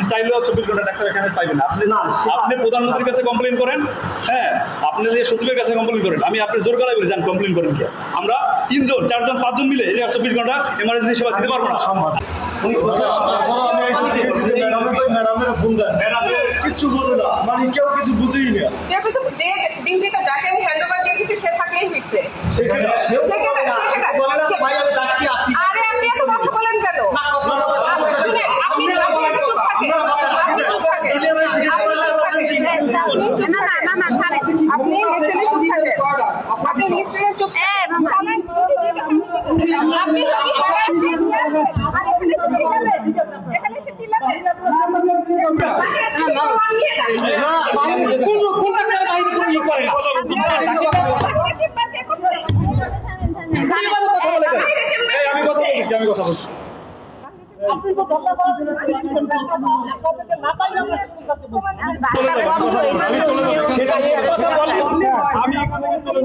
আপনি চাইলেও চব্বিশ ঘণ্টা ডাক্তার এখানে পাইবেন আপনি না, আপনি প্রধানমন্ত্রীর কাছে কমপ্লেন করেন হ্যাঁ আপনি যে সচিবের কাছে কমপ্লেন করেন আমি আপনি জোর গলায় বলে যান কমপ্লেন করেন কি আমরা তিনজন চারজন পাঁচজন মিলে এই চব্বিশ ঘণ্টা এমার্জেন্সি সেবা দিতে পারব না দেন কিচ্ছু বলে না মানে কেউ কিছু বুঝেই না কেউ কিছু যে ডিউটিতে যাকে আমি হ্যান্ড ওভার দিয়ে দিচ্ছি সে থাকলেই হয়েছে সেখানে সেখানে- ভাই আমি ডাক্তার আসি আরে আপনি এত কথা বলেন কেন না, কথা বলা যাবে না। আপনি শুনেন, আপনি আমরা আপনি বলা আগে চুপ থাকেন। আমরা কথা বলি আপনি না। চুপ থাকেন। সিনিয়র হয়ে জিজ্ঞেস করলে আমরা আপনি বলছি, চুপ থাকেন। আপনি চুপ না, না, না, না, ছাড়েন। আপনি লিটারালি চুপ থাকেন। আপনি লিটারালি চুপ থাকেন। আপনি তো কি করেন? না বাইরে কোন কোন ডাক্তার বাইরে কোনো ই করে না কীভাবে কথা বলে দেন? এই, আমি কথা বলছি আমি কথা বলছি সেটা কথা বলে আমি এখানে চলে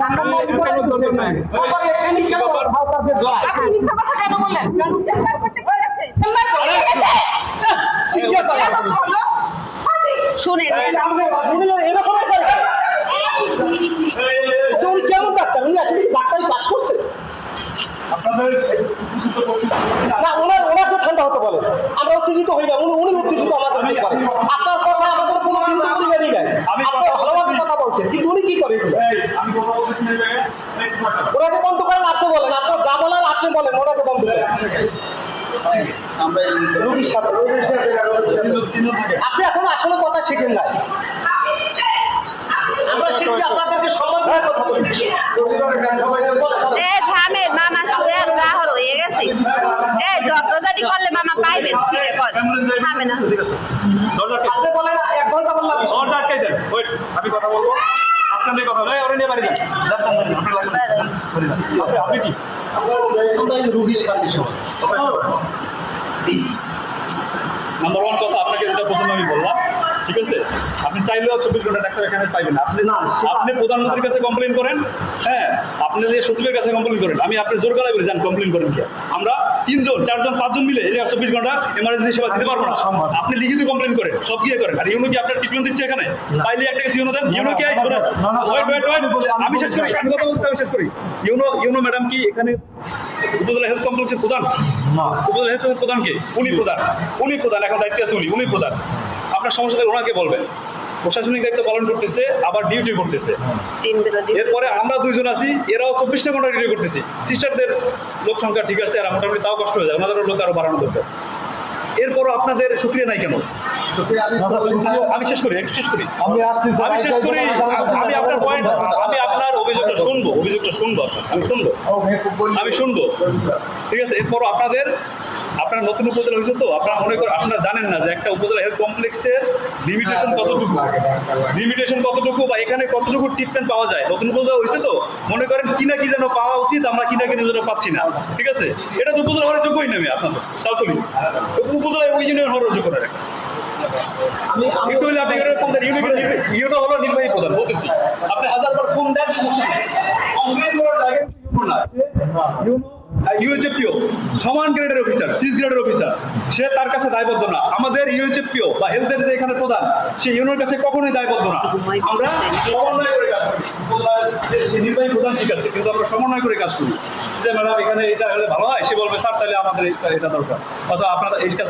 ডাক্তার আপনি মিথ্যা কথা কেন বললেন? এরকম উনি কেমন উনি আসলে পাস করছে? না ওনার ওনাকে ঠান্ডা হতে বলে আমরা উত্তেজিত হই না উনি উনি উত্তেজিত আমাদের কি করে আপনার কথা আমাদের কোনো কিন্তু পরিবারই নাই আমি আপনি কথা- ভালোভাবে কথা বলছেন কিন্তু উনি কি করে এগুলো? এই, আমি কথা বলতেছি না এই জায়গায়। এই, তোমার কথা। ওনাকে বন্ধ করেন আপনি বলেন আপনার যা বলার আপনি বলেন ওনাকে বন্ধ করেন রোগীর সাথে। আপনি এখন আসলে কথা শিখেন না। আমরা শিখছি আপনাদেরকে সম্মান দিয়ে কথা বলি এ থামে মামা শুয়ে রাহর হয়ে গেছে। এ যত্রদারি করলে মামা থামে না দরজা আটকে- আপনি বলেন এক ঘণ্টা বললাম দরজা আটকাই দেন। Wait, আমি কথা বলব আজকে নিয়ে কথা বলব। এই, ওরে নিয়ে বাড়ি যান। যান, যান, যান, আপনি লাগবে না। যান। আপনি- কি আমরা সাথে নাম্বার ওয়ান কথা ঠিক আছে? আপনি চাইলেও চব্বিশ ঘণ্টা ডাক্তার এখানে পাইবেন। না আপনি না, আপনি প্রধানমন্ত্রীর কাছে কমপ্লেন করেন হ্যাঁ? আপনি যে সচিবের কাছে কমপ্লেন করেন আমি আপনি জোর গলায় বলে যান কমপ্লেন করেন কি আমরা তিনজন চারজন পাঁচজন মিলে এই চব্বিশ ঘণ্টা এমার্জেন্সি সেবা দিতে পারব না। আপনি লিখিত কমপ্লেন করেন সব গিয়ে করেন। আর ইউনো কি আপনার ট্রিটমেন্ট দিচ্ছে এখানে? পাইলে একটা কিছু ইউনো দেন ইউনো কি আমি শেষ করি আমি কথা বলছি আমি শেষ করি। ইউনো ইউনো ম্যাডাম কি এখানে উপজেলা হেলথ কমপ্লেক্সের প্রধান? না। উপজেলা হেলথ প্রধান কে? উনি প্রধান। উনি প্রধান এখন দায়িত্বে আছে উনি। উনি প্রধান। আপনার সমস্যা থাকলে ওনাকে বলবেন। প্রশাসনিক দায়িত্ব পালন করতেছে আবার ডিউটি করতেছে। এরপরে আমরা দুইজন আছি এরাও চব্বিশটা ঘণ্টা ডিউটি করতেছি। সিস্টারদের লোক সংখ্যা ঠিক আছে আর মোটামুটি তাও কষ্ট হয়ে যায় ওনাদেরও লোক আরও বাড়ানো দরকার। এরপরও আপনাদের সুক্রিয়া নাই কেন? আমি শেষ করি শেষ করি। আমি আমি শেষ করি আমি আপনার পয়েন্ট আমি আপনার অভিযোগটা শুনব অভিযোগটা শুনব আমি শুনব। আমি শুনব। ঠিক আছে এরপরও আপনাদের আপনার নতুন উপজেলা হয়েছে তো আপনারা মনে করেন আপনারা জানেন না যে একটা উপজেলা হেলথ কমপ্লেক্সের লিমিটেশন কতটুকু? লিমিটেশন কতটুকু বা এখানে কতটুকু ট্রিটমেন্ট পাওয়া যায়? নতুন উপজেলা হয়েছে তো? মনে করেন কিনা কি যেন পাওয়া উচিত আমরা কিনা কি যেন পাচ্ছি না। ঠিক আছে? এটা তো উপজেলা হওয়ার যোগ্যই নেবে আপনাদের। তাও তুমি উপজেলায় ওই ইউনিয়ন হওয়ার যোগ্য না আমি আমি একটু হলে আপনি এখানে ফোন দেন ইউনিয়ন ইউনো হলো নির্বাহী প্রধান বলতেছি। আপনি হাজার বার ফোন দেন সমস্যা নেই কমপ্লেন করার ইউনো ইউএচএফপিও সমান গ্রেডের অফিসার সিক্স গ্রেডের অফিসার সে তার কাছে দায়বদ্ধ না আমাদের ইউএচএফপিও বা হেলথের যে এখানে প্রধান সে ইউনোর কাছে কখনোই দায়বদ্ধ না আমরা সমন্বয় করে কাজ করি নির্বাহী প্রধান ঠিক আছে কিন্তু আমরা সমন্বয় করে কাজ করি যে ম্যাডাম এখানে এটা হলে ভালো হয় সে বলবে স্যার তাহলে আমাদের এটা দরকার অথবা আপনারা এই কাজ